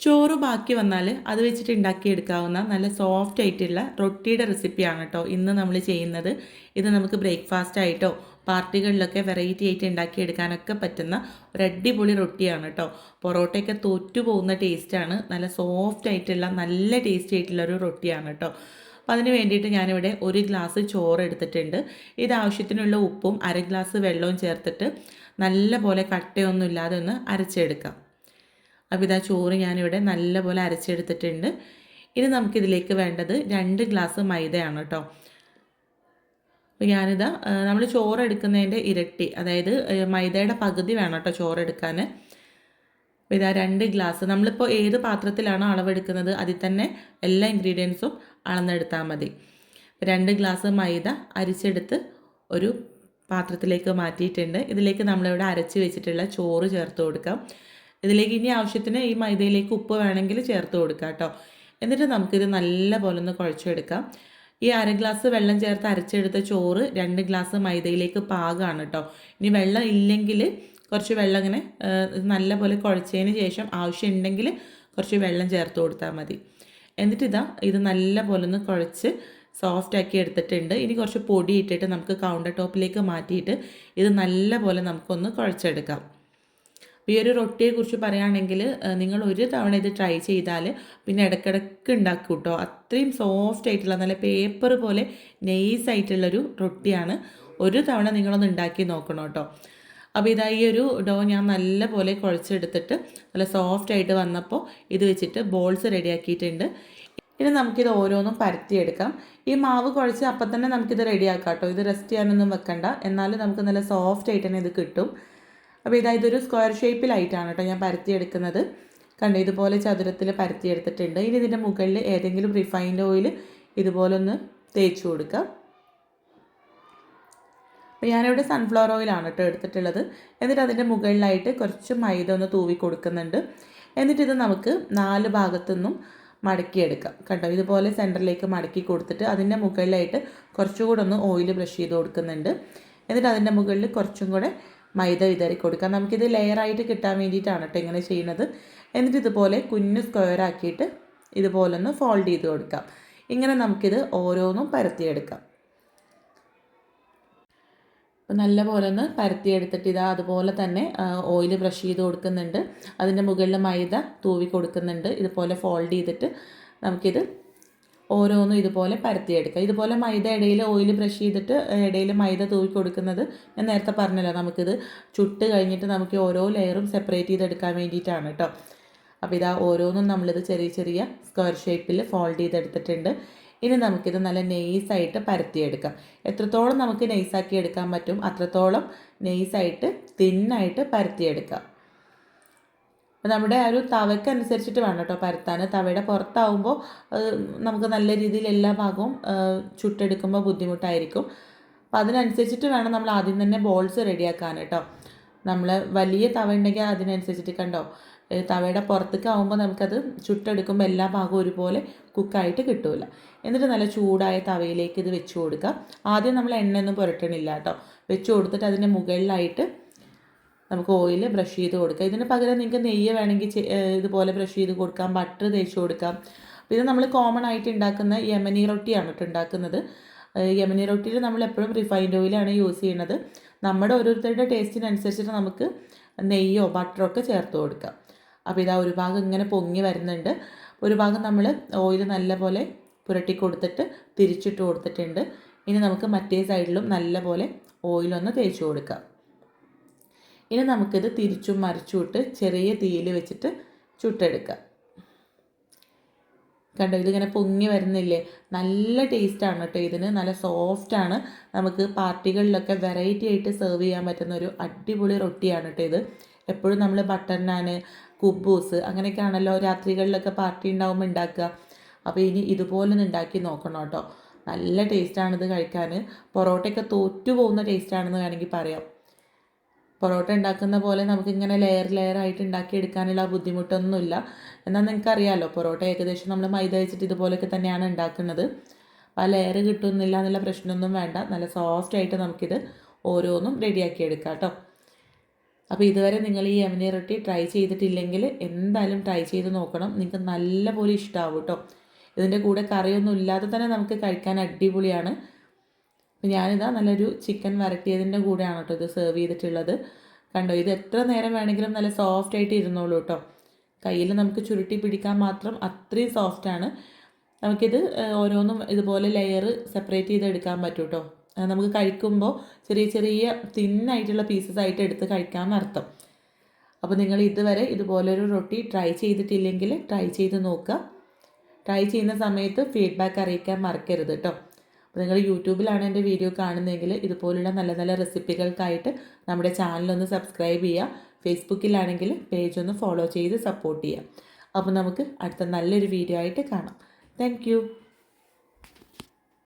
ചോറ് ബാക്കി വന്നാൽ അത് വെച്ചിട്ട് ഉണ്ടാക്കിയെടുക്കാവുന്ന നല്ല സോഫ്റ്റ് ആയിട്ടുള്ള റൊട്ടിയുടെ റെസിപ്പിയാണ് കേട്ടോ ഇന്ന് നമ്മൾ ചെയ്യുന്നത്. ഇത് നമുക്ക് ബ്രേക്ക്ഫാസ്റ്റ് ആയിട്ടോ പാർട്ടികളിലൊക്കെ വെറൈറ്റി ആയിട്ട് ഉണ്ടാക്കിയെടുക്കാനൊക്കെ പറ്റുന്ന ഒരു അടിപൊളി റൊട്ടിയാണ് കേട്ടോ പൊറോട്ടയൊക്കെ തോറ്റു പോകുന്ന ടേസ്റ്റാണ് നല്ല സോഫ്റ്റ് ആയിട്ടുള്ള നല്ല ടേസ്റ്റി ആയിട്ടുള്ള ഒരു റൊട്ടിയാണ് കേട്ടോ അപ്പോൾ അതിന് വേണ്ടിയിട്ട് ഞാനിവിടെ ഒരു ഗ്ലാസ് ചോറ് എടുത്തിട്ടുണ്ട്. ഇത് ആവശ്യത്തിനുള്ള ഉപ്പും അര ഗ്ലാസ് വെള്ളവും ചേർത്തിട്ട് നല്ല പോലെ കട്ടയൊന്നും ഇല്ലാതെ ഒന്ന് അരച്ചെടുക്കാം. അപ്പോൾ ഇതാ ചോറ് ഞാനിവിടെ നല്ലപോലെ അരച്ചെടുത്തിട്ടുണ്ട്. ഇനി നമുക്കിതിലേക്ക് വേണ്ടത് രണ്ട് ഗ്ലാസ് മൈദയാണ് കേട്ടോ. അപ്പോൾ ഞാനിതാ നമ്മൾ ചോറ് എടുക്കുന്നതിന്റെ ഇരട്ടി അതായത് മൈദയുടെ പകുതി വേണം കേട്ടോ ചോറ് എടുക്കാൻ അപ്പോൾ ഇതാ രണ്ട് ഗ്ലാസ്. നമ്മളിപ്പോൾ ഏത് പാത്രത്തിലാണോ അളവെടുക്കുന്നത് അതിൽ തന്നെ എല്ലാ ഇൻഗ്രീഡിയൻസും അളന്നെടുത്താൽ മതി. രണ്ട് ഗ്ലാസ് മൈദ അരിച്ചെടുത്ത് ഒരു പാത്രത്തിലേക്ക് മാറ്റിയിട്ടുണ്ട്. ഇതിലേക്ക് നമ്മളിവിടെ അരച്ച് വെച്ചിട്ടുള്ള ചോറ് ചേർത്ത് കൊടുക്കാം. ഇതിലേക്ക് ഇനി ആവശ്യത്തിന് ഈ മൈദയിലേക്ക് ഉപ്പ് വേണമെങ്കിൽ ചേർത്ത് കൊടുക്കുക കേട്ടോ. എന്നിട്ട് നമുക്കിത് നല്ല പോലെ ഒന്ന് കുഴച്ചെടുക്കാം. ഈ അര ഗ്ലാസ് വെള്ളം ചേർത്ത് അരച്ചെടുത്ത ചോറ് രണ്ട് ഗ്ലാസ് മൈദയിലേക്ക് പാകമാണ് കേട്ടോ. ഇനി വെള്ളം ഇല്ലെങ്കിൽ കുറച്ച് വെള്ളം ഇങ്ങനെ നല്ല പോലെ കുഴച്ചതിന് ശേഷം ആവശ്യമുണ്ടെങ്കിൽ കുറച്ച് വെള്ളം ചേർത്ത് കൊടുത്താൽ മതി. എന്നിട്ട് ഇതാ ഇത് നല്ല പോലെ ഒന്ന് കുഴച്ച് സോഫ്റ്റ് ആക്കി എടുത്തിട്ടുണ്ട്. ഇനി കുറച്ച് പൊടി ഇട്ടിട്ട് നമുക്ക് കൗണ്ടർ ടോപ്പിലേക്ക് മാറ്റിയിട്ട് ഇത് നല്ല പോലെ നമുക്കൊന്ന് കുഴച്ചെടുക്കാം. ഈ ഒരു റൊട്ടിയെക്കുറിച്ച് പറയുകയാണെങ്കിൽ നിങ്ങൾ ഒരു തവണ ഇത് ട്രൈ ചെയ്താൽ പിന്നെ ഇടയ്ക്കിടയ്ക്ക് ഉണ്ടാക്കും കേട്ടോ അത്രയും സോഫ്റ്റ് ആയിട്ടുള്ള നല്ല പേപ്പർ പോലെ നെയ്സ് ആയിട്ടുള്ളൊരു റൊട്ടിയാണ് ഒരു തവണ നിങ്ങളൊന്ന് ഉണ്ടാക്കി നോക്കണം കേട്ടോ അപ്പോൾ ഇതാ ഈ ഒരു ഡോ ഞാൻ നല്ല പോലെ കുഴച്ചെടുത്തിട്ട് നല്ല സോഫ്റ്റ് ആയിട്ട് വന്നപ്പോൾ ഇത് വെച്ചിട്ട് ബോൾസ് റെഡിയാക്കിയിട്ടുണ്ട് ഇനി നമുക്കിത് ഓരോന്നും പരത്തിയെടുക്കാം. ഈ മാവ് കുഴച്ച് അപ്പം തന്നെ നമുക്കിത് റെഡിയാക്കാം കേട്ടോ ഇത് റെസ്റ്റ് ചെയ്യാനൊന്നും വെക്കണ്ട. എന്നാലും നമുക്ക് നല്ല സോഫ്റ്റ് ആയിട്ട് തന്നെ ഇത് കിട്ടും. അപ്പോൾ ഇതാ ഇതൊരു സ്ക്വയർ ഷേപ്പിലായിട്ടാണ് കേട്ടോ ഞാൻ പരത്തിയെടുക്കുന്നത്. കണ്ടോ ഇതുപോലെ ചതുരത്തിൽ പരത്തിയെടുത്തിട്ടുണ്ട്. ഇനി ഇതിന്റെ മുകളിൽ ഏതെങ്കിലും റിഫൈൻഡ് ഓയിൽ ഇതുപോലെ ഒന്ന് തേച്ച് കൊടുക്കാം. അപ്പോൾ ഞാനിവിടെ സൺഫ്ലവർ ഓയിലാണ് കേട്ടോ എടുത്തിട്ടുള്ളത്. എന്നിട്ട് അതിന്റെ മുകളിലായിട്ട് കുറച്ച് മൈദ ഒന്ന് തൂവി കൊടുക്കുന്നുണ്ട്. എന്നിട്ടിത് നമുക്ക് നാല് ഭാഗത്തുനിന്നും മടക്കിയെടുക്കാം. കണ്ടോ ഇതുപോലെ സെന്ററിലേക്ക് മടക്കി കൊടുത്തിട്ട് അതിന്റെ മുകളിലായിട്ട് കുറച്ചുകൂടെ ഒന്ന് ഓയിൽ ബ്രഷ് ചെയ്ത് കൊടുക്കുന്നുണ്ട്. എന്നിട്ട് അതിന്റെ മുകളിൽ കുറച്ചും കൂടെ മൈദ വിതറി കൊടുക്കാം നമുക്കിത് ലെയറായിട്ട് കിട്ടാൻ വേണ്ടിയിട്ടാണ് കേട്ടോ ഇങ്ങനെ ചെയ്യുന്നത് എന്നിട്ട് ഇതുപോലെ കുഞ്ഞ് സ്ക്വയർ ആക്കിയിട്ട് ഇതുപോലൊന്ന് ഫോൾഡ് ചെയ്ത് കൊടുക്കാം. ഇങ്ങനെ നമുക്കിത് ഓരോന്നും പരത്തിയെടുക്കാം. നല്ല പോലെ ഒന്ന് പരത്തിയെടുത്തിട്ട് ഇതാ അതുപോലെ തന്നെ ഓയിൽ ബ്രഷ് ചെയ്ത് കൊടുക്കുന്നുണ്ട്. അതിന്റെ മുകളിൽ മൈദ തൂവി കൊടുക്കുന്നുണ്ട്. ഇതുപോലെ ഫോൾഡ് ചെയ്തിട്ട് നമുക്കിത് ഓരോന്നും ഇതുപോലെ പരത്തിയെടുക്കുക. ഇതുപോലെ മൈദ ഇടയിൽ ഓയിൽ ബ്രഷ് ചെയ്തിട്ട് ഇടയിൽ മൈദ തൂക്കി കൊടുക്കുന്നത് ഞാൻ നേരത്തെ പറഞ്ഞല്ലോ. നമുക്കിത് ചുട്ട് കഴിഞ്ഞിട്ട് നമുക്ക് ഓരോ ലെയറും സെപ്പറേറ്റ് ചെയ്തെടുക്കാൻ വേണ്ടിയിട്ടാണ് കേട്ടോ അപ്പോൾ ഇതാ ഓരോന്നും നമ്മളിത് ചെറിയ ചെറിയ സ്ക്വയർ ഷേപ്പിൽ ഫോൾഡ് ചെയ്തെടുത്തിട്ടുണ്ട്. ഇനി നമുക്കിത് നല്ല നെയ്സായിട്ട് പരത്തിയെടുക്കാം. എത്രത്തോളം നമുക്ക് നെയ്സാക്കി എടുക്കാൻ പറ്റും അത്രത്തോളം നെയ്സായിട്ട് തിന്നായിട്ട് പരത്തിയെടുക്കാം. അപ്പോൾ നമ്മുടെ ആ ഒരു തവയ്ക്കനുസരിച്ചിട്ട് വേണം കേട്ടോ പരത്താൻ. തവയുടെ പുറത്താവുമ്പോൾ നമുക്ക് നല്ല രീതിയിൽ എല്ലാ ഭാഗവും ചുട്ടെടുക്കുമ്പോൾ ബുദ്ധിമുട്ടായിരിക്കും. അപ്പോൾ അതിനനുസരിച്ചിട്ട് വേണം നമ്മൾ ആദ്യം തന്നെ ബോൾസ് റെഡിയാക്കാൻ കേട്ടോ. നമ്മൾ വലിയ തവ ഉണ്ടെങ്കിൽ അതിനനുസരിച്ചിട്ട് കണ്ടോ? തവയുടെ പുറത്തേക്ക് ആകുമ്പോൾ നമുക്കത് ചുട്ടെടുക്കുമ്പോൾ എല്ലാ ഭാഗവും ഒരുപോലെ കുക്കായിട്ട് കിട്ടില്ല എന്നിട്ട് നല്ല ചൂടായ തവയിലേക്ക് ഇത് വെച്ച് കൊടുക്കുക. ആദ്യം നമ്മൾ എണ്ണയൊന്നും പുരട്ടണില്ല കേട്ടോ. വെച്ച് കൊടുത്തിട്ട് അതിന്റെ മുകളിലായിട്ട് നമുക്ക് ഓയിൽ ബ്രഷ് ചെയ്ത് കൊടുക്കാം. ഇതിന് പകരം നിങ്ങൾക്ക് നെയ്യ് വേണമെങ്കിൽ ഇതുപോലെ ബ്രഷ് ചെയ്ത് കൊടുക്കാം. ബട്ടർ തേച്ച് കൊടുക്കാം. പിന്നെ നമ്മൾ കോമൺ ആയിട്ട് ഉണ്ടാക്കുന്ന യമനി റൊട്ടിയാണ് കേട്ടോ ഉണ്ടാക്കുന്നത്. യമനി റൊട്ടിയിൽ നമ്മൾ എപ്പോഴും റിഫൈൻഡ് ഓയിലാണ് യൂസ് ചെയ്യുന്നത്. നമ്മുടെ ഓരോരുത്തരുടെ ടേസ്റ്റിനനുസരിച്ചിട്ട് നമുക്ക് നെയ്യോ ബട്ടറോ ഒക്കെ ചേർത്ത് കൊടുക്കാം. അപ്പോൾ ഇതാ ഒരു ഭാഗം ഇങ്ങനെ പൊങ്ങി വരുന്നുണ്ട്. ഒരു ഭാഗം നമ്മൾ ഓയിൽ നല്ലപോലെ പുരട്ടി കൊടുത്തിട്ട് തിരിച്ചിട്ട് കൊടുത്തിട്ടുണ്ട്. ഇനി നമുക്ക് മറ്റേ സൈഡിലും നല്ലപോലെ ഓയിലൊന്ന് തേച്ച് കൊടുക്കാം. ഇനി നമുക്കിത് തിരിച്ചും മറിച്ചുവിട്ട് ചെറിയ തീയിൽ വെച്ചിട്ട് ചുട്ടെടുക്കാം. കണ്ടോ ഇതിങ്ങനെ പൊങ്ങി വരുന്നില്ലേ? നല്ല ടേസ്റ്റാണ് കേട്ടോ ഇതിന്. നല്ല സോഫ്റ്റാണ്. നമുക്ക് പാർട്ടികളിലൊക്കെ വെറൈറ്റി ആയിട്ട് സെർവ് ചെയ്യാൻ പറ്റുന്ന ഒരു അടിപൊളി റൊട്ടിയാണ് കേട്ടോ ഇത്. എപ്പോഴും നമ്മൾ ബട്ടർ നാൻ കുബൂസ് അങ്ങനെയൊക്കെയാണല്ലോ രാത്രികളിലൊക്കെ പാർട്ടി ഉണ്ടാകുമ്പോൾ ഉണ്ടാക്കുക. അപ്പോൾ ഇനി ഇതുപോലെ ഒന്ന് ഉണ്ടാക്കി നോക്കണം കേട്ടോ. നല്ല ടേസ്റ്റാണിത് കഴിക്കാൻ പൊറോട്ടയൊക്കെ തോറ്റു പോകുന്ന ടേസ്റ്റാണെന്ന് വേണമെങ്കിൽ പറയാം. പൊറോട്ട ഉണ്ടാക്കുന്ന പോലെ നമുക്കിങ്ങനെ ലെയർ ലെയർ ആയിട്ട് ഉണ്ടാക്കിയെടുക്കാനുള്ള ബുദ്ധിമുട്ടൊന്നുമില്ല. എന്നാൽ നിങ്ങൾക്കറിയാമല്ലോ പൊറോട്ട ഏകദേശം നമ്മൾ മൈദ വെച്ചിട്ട് ഇതുപോലെയൊക്കെ തന്നെയാണ് ഉണ്ടാക്കുന്നത് ആ ലെയർ കിട്ടുന്നില്ല എന്നുള്ള പ്രശ്നമൊന്നും വേണ്ട. നല്ല സോഫ്റ്റ് ആയിട്ട് നമുക്കിത് ഓരോന്നും റെഡിയാക്കി എടുക്കാം കേട്ടോ. അപ്പോൾ ഇതുവരെ നിങ്ങൾ ഈ എമനി റൊട്ടി ട്രൈ ചെയ്തിട്ടില്ലെങ്കിൽ എന്തായാലും ട്രൈ ചെയ്ത് നോക്കണം. നിങ്ങൾക്ക് നല്ലപോലെ ഇഷ്ടമാവും കേട്ടോ. ഇതിന്റെ കൂടെ കറിയൊന്നും ഇല്ലാതെ തന്നെ നമുക്ക് കഴിക്കാൻ അടിപൊളിയാണ്. അപ്പോൾ ഞാനിതാ നല്ലൊരു ചിക്കൻ വരട്ടിയതിന്റെ കൂടെയാണ് കേട്ടോ ഇത് സെർവ് ചെയ്തിട്ടുള്ളത്. കണ്ടോ ഇത് എത്ര നേരം വേണമെങ്കിലും നല്ല സോഫ്റ്റ് ആയിട്ട് ഇരുന്നോളൂ കേട്ടോ. കയ്യിൽ നമുക്ക് ചുരുട്ടി പിടിക്കാൻ മാത്രം അത്രയും സോഫ്റ്റാണ് നമുക്കിത് ഓരോന്നും ഇതുപോലെ ലെയർ സെപ്പറേറ്റ് ചെയ്ത് എടുക്കാൻ പറ്റും കേട്ടോ. നമുക്ക് കഴിക്കുമ്പോൾ ചെറിയ ചെറിയ തിന്നായിട്ടുള്ള പീസസ് ആയിട്ട് എടുത്ത് കഴിക്കാമെന്ന് അർത്ഥം. അപ്പോൾ നിങ്ങൾ ഇതുവരെ ഇതുപോലൊരു റൊട്ടി ട്രൈ ചെയ്തിട്ടില്ലെങ്കിൽ ട്രൈ ചെയ്ത് നോക്കുക. ട്രൈ ചെയ്യുന്ന സമയത്ത് ഫീഡ്ബാക്ക് അറിയിക്കാൻ മറക്കരുത് കേട്ടോ. നിങ്ങൾ യൂട്യൂബിലാണ് എന്റെ വീഡിയോ കാണുന്നതെങ്കിൽ ഇതുപോലുള്ള നല്ല നല്ല റെസിപ്പികൾക്കായിട്ട് നമ്മുടെ ചാനലൊന്ന് സബ്സ്ക്രൈബ് ചെയ്യുക. ഫേസ്ബുക്കിലാണെങ്കിൽ പേജ് ഒന്ന് ഫോളോ ചെയ്ത് സപ്പോർട്ട് ചെയ്യുക. അപ്പോൾ നമുക്ക് അടുത്ത നല്ലൊരു വീഡിയോ ആയിട്ട് കാണാം. താങ്ക്